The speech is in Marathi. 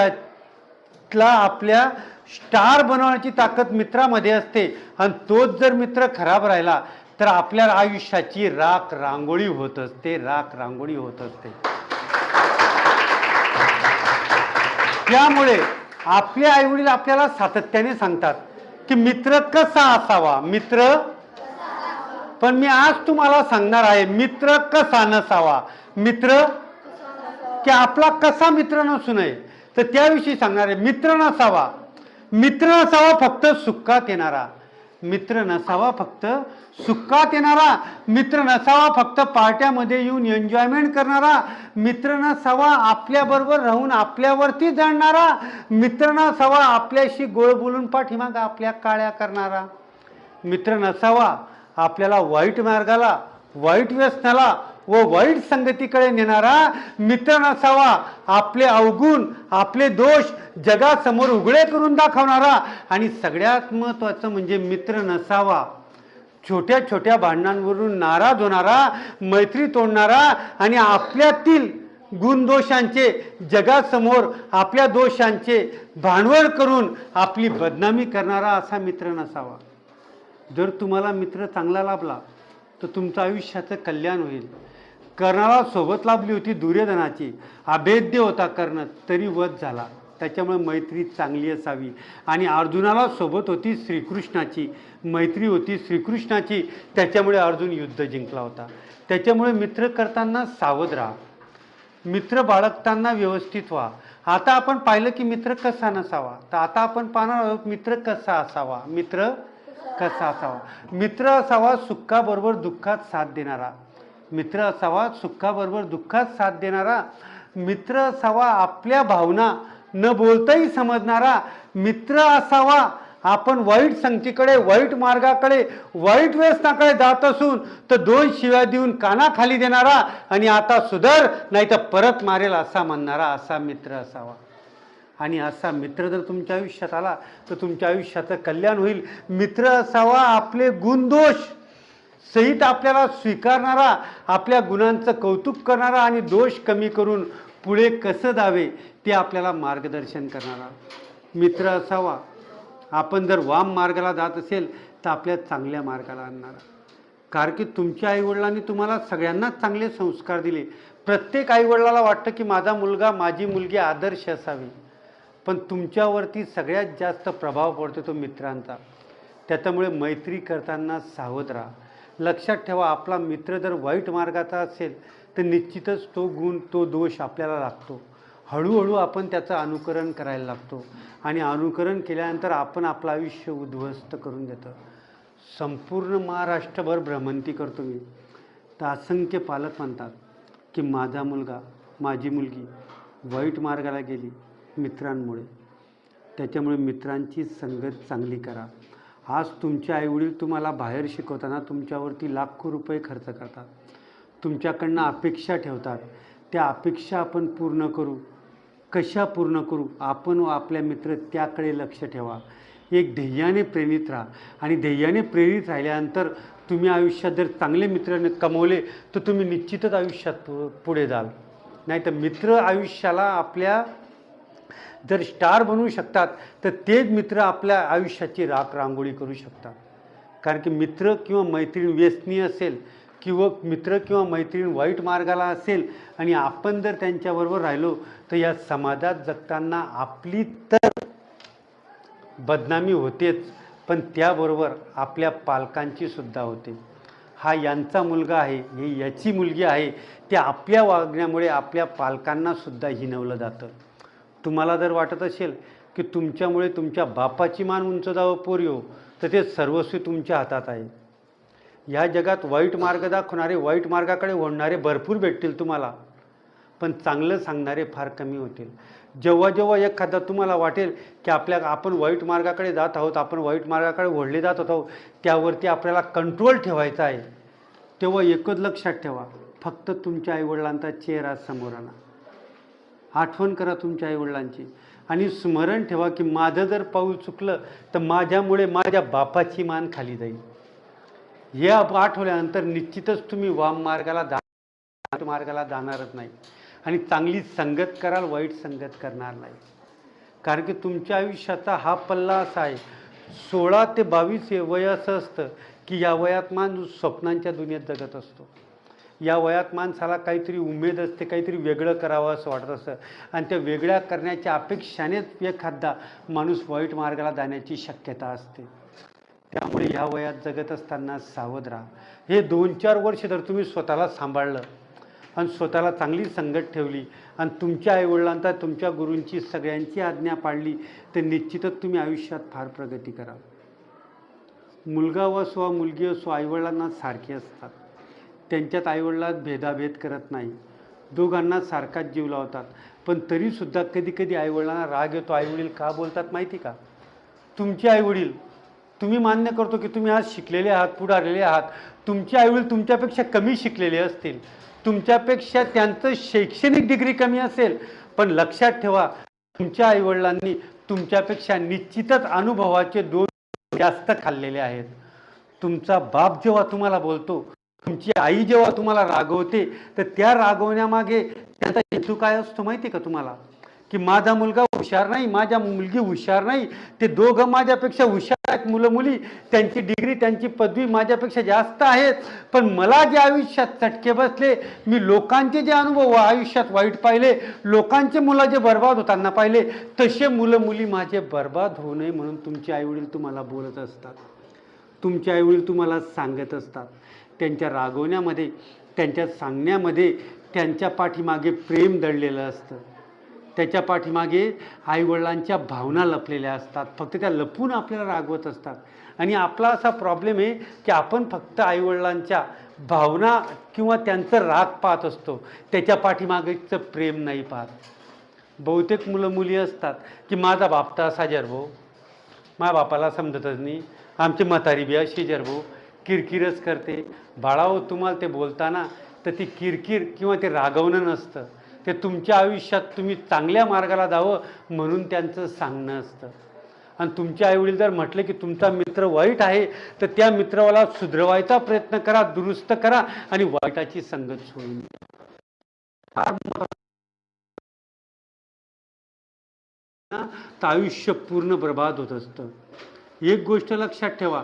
आयुष्यातला आपल्या स्टार बनवण्याची ताकद मित्रामध्ये असते. आणि तोच जर मित्र खराब राहिला तर आपल्या आयुष्याची राख रांगोळी होत असते राख रांगोळी होत असते. त्यामुळे आपले आईवडील आपल्याला सातत्याने सांगतात की मित्र कसा असावा? मित्र? पण मी आज तुम्हाला सांगणार आहे मित्र कसा नसावा? मित्र? की आपला कसा मित्र नसू नये? तर त्याविषयी सांगणार आहे मित्र नसावा. मित्र नसावा फक्त सुखात येणारा. मित्र नसावा फक्त सुखात येणारा. मित्र नसावा फक्त पार्ट्यामध्ये येऊन एन्जॉयमेंट करणारा. मित्र नसावा आपल्याबरोबर राहून आपल्यावरती जाणणारा. मित्र नसावा आपल्याशी गोळ बोलून पाठीमाग आपल्या काळ्या करणारा. मित्र नसावा आपल्याला वाईट मार्गाला वाईट व्यसनाला व वाईट संगतीकडे नेणारा मित्र नसावा आपले अवगुण आपले दोष जगासमोर उघडे करून दाखवणारा आणि सगळ्यात महत्त्वाचं म्हणजे मित्र नसावा. छोट्या छोट्या भांडणांवरून नाराज होणारा मैत्री तोडणारा आणि आपल्यातील गुणदोषांचे जगासमोर आपल्या दोषांचे भांडवल करून आपली बदनामी करणारा असा मित्र नसावा. जर तुम्हाला मित्र चांगला लाभला तर तुमचं आयुष्याचं कल्याण होईल. कर्णाला सोबत लाभली होती दुर्योधनाची. अभेद्य होता कर्ण तरी वध झाला. त्याच्यामुळे मैत्री चांगली असावी. आणि अर्जुनाला सोबत होती श्रीकृष्णाची. मैत्री होती श्रीकृष्णाची. त्याच्यामुळे अर्जुन युद्ध जिंकला होता. त्याच्यामुळे मित्र करताना सावध राहा. मित्र बाळगताना व्यवस्थित व्हा. आता आपण पाहिलं की मित्र कसा नसावा. तर आता आपण पाहणार आहोत मित्र कसा असावा. मित्र कसा असावा. मित्र असावा सुखाबरोबर दुःखात साथ देणारा. मित्र असावा सुखाबरोबर दुःखात साथ देणारा मित्र असावा आपल्या भावना न बोलताही समजणारा मित्र असावा आपण वाईट संगतीकडे वाईट मार्गाकडे वाईट व्यसनाकडे जात असून तर दोन शिव्या देऊन कानाखाली देणारा आणि आता सुधर नाही तर परत मारेल असा म्हणणारा असा मित्र असावा. आणि असा मित्र जर तुमच्या आयुष्यात आला तर तुमच्या आयुष्याचं कल्याण होईल. मित्र असावा आपले गुणदोष सहित आपल्याला स्वीकारणारा आपल्या गुणांचं कौतुक करणारा आणि दोष कमी करून पुढे कसं जावे ते आपल्याला मार्गदर्शन करणारा. मित्र असावा. आपण जर वाम मार्गाला जात असेल तर आपल्या चांगल्या मार्गाला आणणारा. कारण की तुमच्या आईवडिलांनी तुम्हाला सगळ्यांनाच चांगले संस्कार दिले. प्रत्येक आईवडिलाला वाटतं की माझा मुलगा माझी मुलगी आदर्श असावी. पण तुमच्यावरती सगळ्यात जास्त प्रभाव पडतो तो मित्रांचा. त्याच्यामुळे मैत्री करताना सावध राहा. लक्षात ठेवा आपला मित्र जर वाईट मार्गाचा असेल तर निश्चितच तो गुण तो दोष आपल्याला लागतो. हळूहळू आपण त्याचं अनुकरण करायला लागतो. आणि अनुकरण केल्यानंतर आपण आपलं आयुष्य उद्ध्वस्त करून देतं. संपूर्ण महाराष्ट्रभर भ्रमंती करतो मी. तर असंख्य पालक म्हणतात की माझा मुलगा माझी मुलगी वाईट मार्गाला गेली मित्रांमुळे. त्याच्यामुळे मित्रांची संगत चांगली करा. आज तुमचे आईवडील तुम्हाला बाहेर शिकवताना तुमच्यावरती लाखो रुपये खर्च करतात. तुमच्याकडनं अपेक्षा ठेवतात. त्या अपेक्षा आपण पूर्ण करू. कशा पूर्ण करू? आपण व आपल्या मित्र त्याकडे लक्ष ठेवा. एक ध्येयाने प्रेरित राहा. आणि ध्येयाने प्रेरित राहिल्यानंतर तुम्ही आयुष्यात जर चांगले मित्राने कमवले तर तुम्ही निश्चितच आयुष्यात पु पुढे जाल. नाही तर मित्र आयुष्याला आपल्या जर स्टार बनवू शकतात तर तेच मित्र आपल्या आयुष्याची राख रांगोळी करू शकतात. कारण की मित्र किंवा मैत्रीण व्यसनी असेल किंवा मित्र किंवा मैत्रीण वाईट मार्गाला असेल आणि आपण जर त्यांच्याबरोबर राहिलो तर या समाजात जगताना आपली तर बदनामी होतेच पण त्याबरोबर आपल्या पालकांची सुद्धा होते. हा यांचा मुलगा आहे ही याची मुलगी आहे ते आपल्या वागण्यामुळे आपल्या पालकांनासुद्धा हिनवलं जातं. तुम्हाला जर वाटत असेल की तुमच्यामुळे तुमच्या बापाची मान उंच जावं पोर येऊ हो, तर ते सर्वस्वी तुमच्या हातात आहे. या जगात वाईट मार्ग दाखवणारे वाईट मार्गाकडे ओढणारे भरपूर भेटतील तुम्हाला. पण चांगलं सांगणारे फार कमी होतील. जेव्हा जेव्हा एखादा तुम्हाला वाटेल की आपल्या आपण वाईट मार्गाकडे जात आहोत आपण वाईट मार्गाकडे ओढले जात आहोत त्यावरती आपल्याला कंट्रोल ठेवायचा आहे. तेव्हा एकच लक्षात ठेवा फक्त तुमच्या आईवडिलांचा चेहरा समोर आणा. आठवण करा तुमच्या आईवडिलांची. आणि स्मरण ठेवा की माझं जर पाऊल चुकलं तर माझ्यामुळे माझ्या बापाची मान खाली जाईल. हे आठवल्यानंतर निश्चितच तुम्ही वाम मार्गाला जा मार्गाला जाणारच नाही. आणि चांगली संगत कराल वाईट संगत करणार नाही. कारण की तुमच्या आयुष्याचा हा पल्ला असा आहे सोळा ते बावीस हे वय असं असतं की या वयात माणूस स्वप्नांच्या दुनियेत जगत असतो. या वयात माणसाला काहीतरी उमेद असते काहीतरी वेगळं करावं असं वाटत असतं. आणि त्या वेगळ्या करण्याच्या अपेक्षानेच एखादा माणूस वाईट मार्गाला जाण्याची शक्यता असते. त्यामुळे या वयात जगत असताना सावध राहा. हे दोन चार वर्ष जर तुम्ही स्वतःला सांभाळलं आणि स्वतःला चांगली संगत ठेवली आणि तुमच्या आईवडिलांचा तुमच्या गुरूंची सगळ्यांची आज्ञा पाळली तर निश्चितच तुम्ही आयुष्यात फार प्रगती कराल. मुलगा असो मुलगी असो आईवडिलांना सारखे असतात. त्यांच्यात आईवडिलात भेदाभेद करत नाही. दोघांना सारखाच जीव लावतात. पण तरीसुद्धा कधी कधी आईवडिलांना राग येतो. आईवडील का बोलतात माहिती का? तुमचे आईवडील तुम्ही मान्य करतो की तुम्ही आज शिकलेले आहात पुढारलेले आहात. तुमचे आईवडील तुमच्यापेक्षा कमी शिकलेले असतील. तुमच्यापेक्षा त्यांचं शैक्षणिक डिग्री कमी असेल. पण लक्षात ठेवा तुमच्या आईवडिलांनी तुमच्यापेक्षा निश्चितच अनुभवाचे दोन जास्त खाल्लेले आहेत. तुमचा बाप जेव्हा तुम्हाला बोलतो तुमची आई जेव्हा तुम्हाला रागवते तर त्या रागवण्यामागे त्याचा हेतू काय असतो माहिती आहे का तुम्हाला? की माझा मुलगा हुशार नाही माझ्या मुलगी हुशार नाही ते दोघं माझ्यापेक्षा हुशार आहेत मुलं मुली त्यांची डिग्री त्यांची पदवी माझ्यापेक्षा जास्त आहेत. पण मला जे आयुष्यात चटके बसले मी लोकांचे जे अनुभव आयुष्यात वाईट पाहिले लोकांचे मुलं जे बर्बाद होताना पाहिले तसे मुलं मुली माझे बर्बाद होऊ नये म्हणून तुमचे आईवडील तुम्हाला बोलत असतात. तुमचे आईवडील तुम्हाला सांगत असतात. त्यांच्या रागवण्यामध्ये त्यांच्या सांगण्यामध्ये त्यांच्या पाठीमागे प्रेम दडलेलं असतं. त्याच्या पाठीमागे आईवडिलांच्या भावना लपलेल्या असतात. फक्त त्या लपून आपल्याला रागवत असतात. आणि आपला असा प्रॉब्लेम आहे की आपण फक्त आईवडिलांच्या भावना किंवा त्यांचं राग पाहत असतो. त्याच्या पाठीमागेचं प्रेम नाही पाहत. बहुतेक मुलं मुली असतात की माझा बाप तर असा जरभो माझ्या बापाला समजतच नाही. आमची म्हातारी बी अशी जरभो किरकिरच करते. बाळाओ तुम्हाला ते बोलताना तर ती किरकिर किंवा ते रागवणं नसतं. ते तुमच्या आयुष्यात तुम्ही चांगल्या मार्गाला जावं म्हणून त्यांचं सांगणं असतं. आणि तुमच्या आईवडील जर म्हटलं की तुमचा मित्र वाईट आहे तर त्या मित्राला सुधरवायचा प्रयत्न करा दुरुस्त करा आणि वाईटाची संगत सोडून द्या. फार तर आयुष्य पूर्ण बर्बाद होत असतं. एक गोष्ट लक्षात ठेवा.